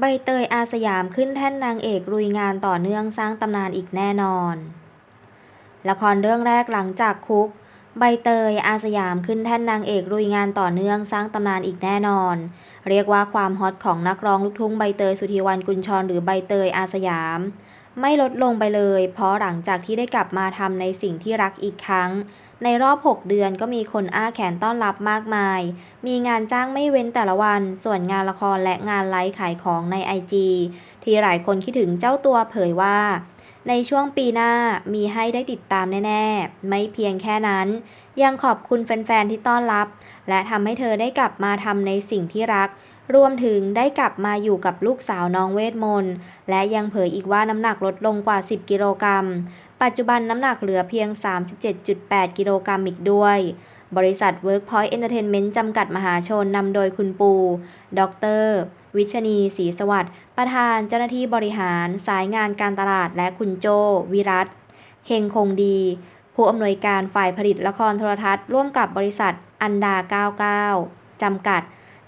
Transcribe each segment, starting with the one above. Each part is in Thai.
ใบเตย อาสยามขึ้นแท่นนางเอกลุยงานต่อเนื่องสร้างตำนานอีกแน่นอน ละครเรื่องแรกหลังจากคุก ใบเตย อาสยามขึ้นแท่นนางเอกลุยงานต่อเนื่องสร้างตำนานอีกแน่นอน เรียกว่าความฮอตของนักร้องลูกทุ่งใบเตยสุธีวรรณกุญชรหรือใบเตยอาสยาม ไม่ลดลงไปเลย เพราะหลังจากที่ได้กลับมาทำในสิ่งที่รักอีกครั้ง ในรอบ 6 เดือนก็มีคนอ้าแขนต้อนรับมากมาย มีงานจ้างไม่เว้นแต่ละวัน ส่วนงานละครและงานไลฟ์ขายของในไอจีที่หลายคนคิดถึงเจ้าตัวเผยว่า ในช่วงปีหน้ามีให้ได้ติดตามแน่ๆ ไม่เพียงแค่นั้น ยังขอบคุณแฟนๆที่ต้อนรับ และทำให้เธอได้กลับมาทำในสิ่งที่รัก รวมถึงได้กลับมาอยู่กับลูกสาวน้องเวทมนต์ และยังเผยอีกว่าน้ำหนักลดลงกว่า 10 กิโลกรัม ปัจจุบันน้ำหนักเหลือเพียง 37.8 กิโลกรัมอีกด้วย บริษัท Workpoint Entertainment จำกัดมหาชนนำโดยคุณปู ดร วิชนีศรีสวัสดิ์ ประธานเจ้าหน้าที่บริหาร สายงานการตลาด และคุณโจ วิรัตเฮงคงดี ผู้อำนวยการฝ่ายผลิตละครโทรทัศน์ ร่วมกับบริษัทอันดา 99จำกัด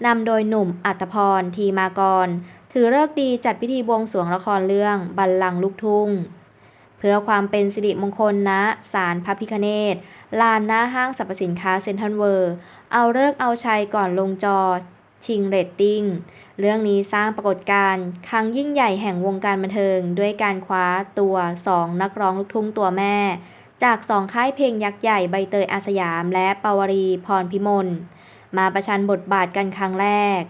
นำโดยหนุ่มอัตพร ทีมากร ถือเลิกดีจัดพิธีบวงสรวงละครเรื่องบัลลังก์ลูกทุ่ง เพื่อความเป็นสิริมงคลณศาลพระพิฆเนศลานหน้าห้างสรรพสินค้าเซ็นทรัลเวิลด์เอาเลิกเอาชัยก่อนลงจอ ชิงเรตติ้ง เรื่องนี้สร้างปรากฏการณ์ครั้งยิ่งใหญ่แห่งวงการบันเทิง ด้วยการคว้าตัว2นักร้องลูกทุ่งตัวแม่ จาก2ค่ายเพลงยักษ์ใหญ่ใบเตยอาสยาม และปวรีพรพิมล มาประชันบทบาทกันครั้งแรก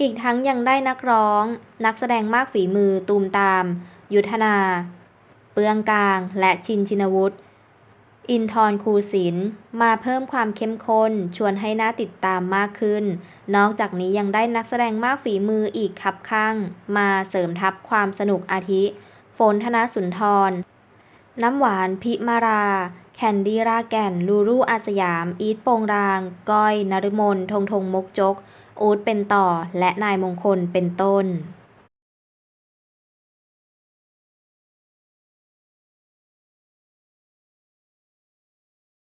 อีกทั้งยังได้นักร้อง นักแสดงมากฝีมือตูมตาม ยุทธนา เปลืองกลาง และชินชินวุฒิ อินทร์คูศิลมาเพิ่มความเข้มข้น ชวนให้น่าติดตามมากขึ้น นอกจากนี้ยังได้นักแสดงมากฝีมืออีกคับข้าง มาเสริมทัพความสนุกอาทิ ฝนธนสุนทรน้ำหวานพิมารา แคนดี้รากแก่น ลูรูอาสยาม อีทโปงราง ก้อย นฤมล ธงธงมกจก อู๊ดเป็นต่อ และนายมงคล เป็นต้น